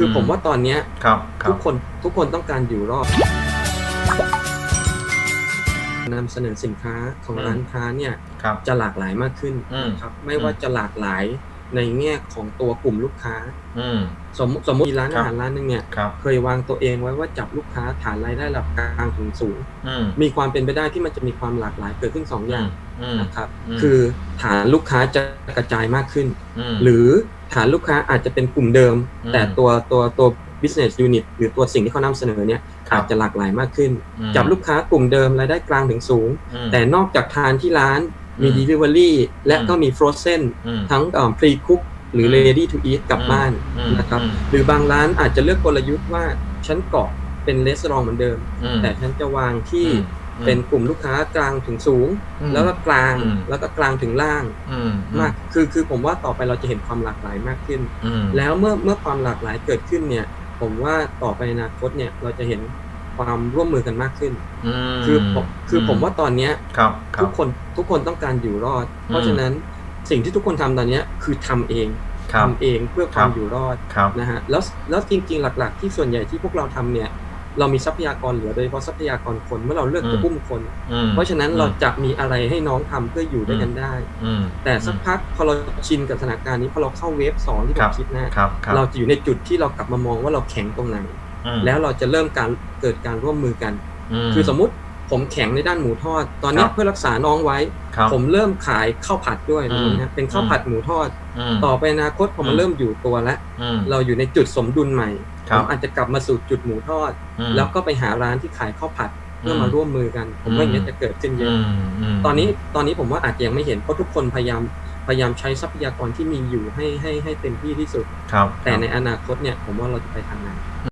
คือผมว่าตอนเนี้ยครับครัทุบกคนทุกคนต้องการอยู่รอดนำเสนอสินค้าของอืมร้านค้าเนี่ยครับจะหลากหลายมากขึ้นอืมนะครับไม่ว่าจะหลากหลายในแง่ของตัวกลุ่มลูกค้าอืมสมมุติสมมติมีร้านครัอาบหารร้านหนึงเนี่ยครับเคยวางตัวเองไว้ว่าจับลูกค้าฐานรายได้ระดับกลางถึงสูงอืมมีความเป็นไปได้ที่มันจะมีความหลากหลายเกิดขึ้นสองอย่างอืมนะครับอืมคือฐานลูกค้าจะกระจายมากขึ้นมหรือ ฐานลูกค้าอาจจะเป็นกลุ่มเดิม แต่ตัวตัวตัว business unit หรือตัวสิ่งที่เขานำเสนอเนี่ยอาจจะหลากหลายมากขึ้น จับลูกค้ากลุ่มเดิมรายได้กลางถึงสูง แต่นอกจากทานที่ร้านมี delivery และก็มี frozen ทั้ง pre cook หรือ ready to eat กลับบ้านนะครับหรือบางร้านอาจจะเลือกกลยุทธ์ว่าฉันเกาะเป็นรีสอร์ทเหมือนเดิม แต่ฉันจะวางที่ เป็นกลุ่มลูกค้ากลางถึงสูงอืมแล้วก็กลางอืมแล้วก็กลางถึงล่างอืมมากคือคือผมว่าต่อไปเราจะเห็นความหลากหลายมากขึ้นอืมแล้วเมื่อเมื่อความหลากหลายเกิดขึ้นเนี่ย ผมว่าต่อไปในอนาคตเนี่ยเราจะเห็นความร่วมมือกันมากขึ้นอืมคือผมคือผมว่าตอนเนี้ยครับครัทุบกคนทุกคนต้องการอยู่รอด เพราะอืมฉะนั้นสิ่งที่ทุกคนทำตอนเนี้ยคือทำเองครับทำเองเพื่อความครับอยู่รอดครับนะฮะแล้วแล้วจริง ๆ หลัก ๆ ที่ส่วนใหญ่ที่พวกเราทำเนี่ย เรามีทรัพยากรเหลือโดยเฉพาะทรัพยากรคนเมื่อเราเลือกจะอืมอุ้มคนอืมเพราะฉะนั้นเราจะมีอะไรให้น้องทำเพื่ออยู่ด้วยกันได้อืมแต่สักพักพอเราชินกับสถานการณ์นี้พอเราเข้าเวฟสองที่ผครัมบคิดนะครับครับเราจะอยู่ในจุดที่เรากลับมามองว่าเราแข็งตรงไหนอืมแล้วเราจะเริ่มการเกิดการร่วมมือกันมคือสมมุติ ผมแข็งในด้านหมูทอด ตอนนี้ครับเพื่อรักษาน้องไว้ ครับผมเริ่มขายข้าวผัดด้วยอืมนะฮะเป็นข้าวผัดหมูทอด ม ต่อไปอนาคตพอมันอืมเริ่มอยู่ตัวแล้ว อืม เราอยู่ในจุดสมดุลใหม่ครัผบมอาจจะกลับมาสู่จุดหมูทอด อืม แล้วก็ไปหาร้านที่ขายข้าวผัดเพื่อมมาร่วมมือกัน ผมว่าอย่างนี้ยจะเกิดขึ้นเยอือะ มม ตอนนี้ตอนนี้ผมว่าอาจจะยังไม่เห็นเพราะทุกคนพยายามพยายามใช้ทรัพยากรที่มีอยู่ให้ให้ให้เต็มที่ที่สุด ครับแต่ในอนาคตเนี่ยผมว่าเราจะไปทางไหนอ